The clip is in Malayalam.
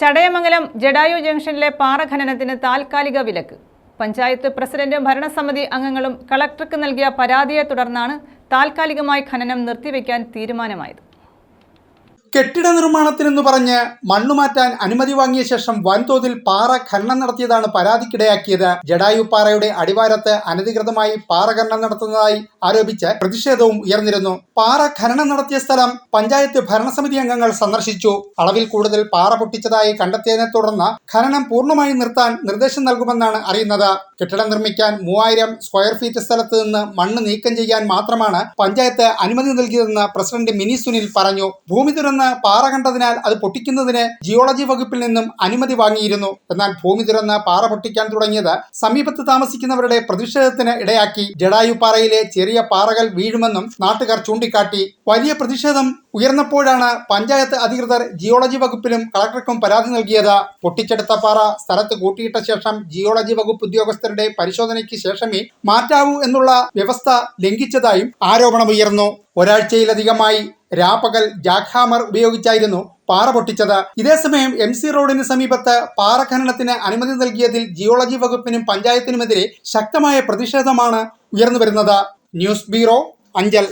ചടയമംഗലം ജഡായു ജംഗ്ഷനിലെ പാറ ഖനനത്തിന് താൽക്കാലിക വിലക്ക്. പഞ്ചായത്ത് പ്രസിഡന്റും ഭരണസമിതി അംഗങ്ങളും കളക്ടർക്ക് നൽകിയ പരാതിയെ തുടർന്നാണ് താൽക്കാലികമായി ഖനനം നിർത്തിവെക്കാൻ തീരുമാനമായത്. കെട്ടിട നിർമ്മാണത്തിനെന്ന് പറഞ്ഞ് മണ്ണുമാറ്റാൻ അനുമതി വാങ്ങിയ ശേഷം വൻതോതിൽ പാറ ഖനനം നടത്തിയതാണ് പരാതിക്കിടയാക്കിയത്. ജഡായു പാറയുടെ അടിവാരത്ത് അനധികൃതമായി പാറ ഖനനം നടത്തുന്നതായി ആരോപിച്ച് പ്രതിഷേധവും ഉയർന്നിരുന്നു. പാറ ഖനനം നടത്തിയ സ്ഥലം പഞ്ചായത്ത് ഭരണസമിതി അംഗങ്ങൾ സന്ദർശിച്ചു. അളവിൽ കൂടുതൽ പാറ പൊട്ടിച്ചതായി കണ്ടെത്തിയതിനെ തുടർന്ന് ഖനനം പൂർണമായി നിർത്താൻ നിർദ്ദേശം നൽകുമെന്നാണ് അറിയുന്നത്. കെട്ടിടം നിർമ്മിക്കാൻ മൂവായിരം സ്ക്വയർ ഫീറ്റ് സ്ഥലത്ത് നിന്ന് മണ്ണ് നീക്കം ചെയ്യാൻ മാത്രമാണ് പഞ്ചായത്ത് അനുമതി നൽകിയതെന്ന് പ്രസിഡന്റ് മിനി സുനിൽ പറഞ്ഞു. ഭൂമി തുറന്ന് പാറ കണ്ടതിനാൽ അത് പൊട്ടിക്കുന്നതിന് ജിയോളജി വകുപ്പിൽ നിന്നും അനുമതി വാങ്ങിയിരുന്നു. എന്നാൽ ഭൂമി തുറന്ന് പാറ പൊട്ടിക്കാൻ തുടങ്ങിയത് സമീപത്ത് താമസിക്കുന്നവരുടെ പ്രതിഷേധത്തിന് ഇടയാക്കി ജഡായുപാറയിലെ ചെറിയ പാറകൾ വീഴുമെന്നും നാട്ടുകാർ ചൂണ്ടിക്കാട്ടി. വലിയ പ്രതിഷേധം ഉയർന്നപ്പോഴാണ് പഞ്ചായത്ത് അധികൃതർ ജിയോളജി വകുപ്പിലും കളക്ടർക്കും പരാതി നൽകിയത്. പൊട്ടിച്ചെടുത്ത പാറ സ്ഥലത്ത് കൂട്ടിയിട്ട ശേഷം ജിയോളജി വകുപ്പ് ഉദ്യോഗസ്ഥരുടെ പരിശോധനയ്ക്ക് ശേഷമേ മാറ്റാവൂ എന്നുള്ള വ്യവസ്ഥ ലംഘിച്ചതായും ആരോപണമുയർന്നു. ഒരാഴ്ചയിലധികമായി രാപ്പകൽ ജാക്ക് ഹാമർ ഉപയോഗിച്ചായിരുന്നു പാറ പൊട്ടിച്ചത്. ഇതേസമയം എം സി റോഡിന് സമീപത്ത് പാറ ഖനനത്തിന് അനുമതി നൽകിയതിൽ ജിയോളജി വകുപ്പിനും പഞ്ചായത്തിനുമെതിരെ ശക്തമായ പ്രതിഷേധമാണ് ഉയർന്നു വരുന്നത് ന്യൂസ് ബ്യൂറോ അഞ്ചൽ.